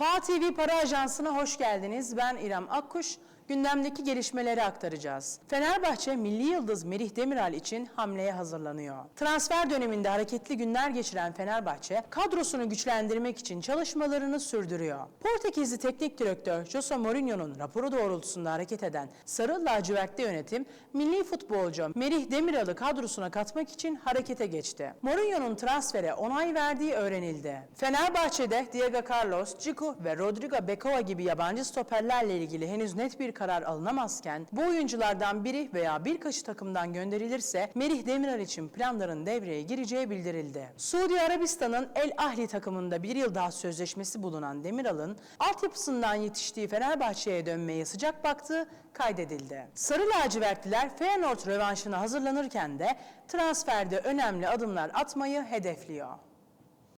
PA TV Para Ajansı'na hoş geldiniz. Ben İrem Akkuş. Gündemdeki gelişmeleri aktaracağız. Fenerbahçe milli yıldız Merih Demiral için hamleye hazırlanıyor. Transfer döneminde hareketli günler geçiren Fenerbahçe kadrosunu güçlendirmek için çalışmalarını sürdürüyor. Portekizli teknik direktör Jose Mourinho'nun raporu doğrultusunda hareket eden Sarı lacivertli yönetim milli futbolcu Merih Demiral'ı kadrosuna katmak için harekete geçti. Mourinho'nun transfere onay verdiği öğrenildi. Fenerbahçe'de Diego Carlos, Ciku ve Rodrigo Becao gibi yabancı stoperlerle ilgili henüz net bir karar alınamazken bu oyunculardan biri veya birkaçı takımdan gönderilirse Merih Demiral için planların devreye gireceği bildirildi. Suudi Arabistan'ın El Ahli takımında bir yıl daha sözleşmesi bulunan Demiral'ın altyapısından yetiştiği Fenerbahçe'ye dönmeye sıcak baktığı kaydedildi. Sarı lacivertliler Feyenoord rövanşına hazırlanırken de transferde önemli adımlar atmayı hedefliyor.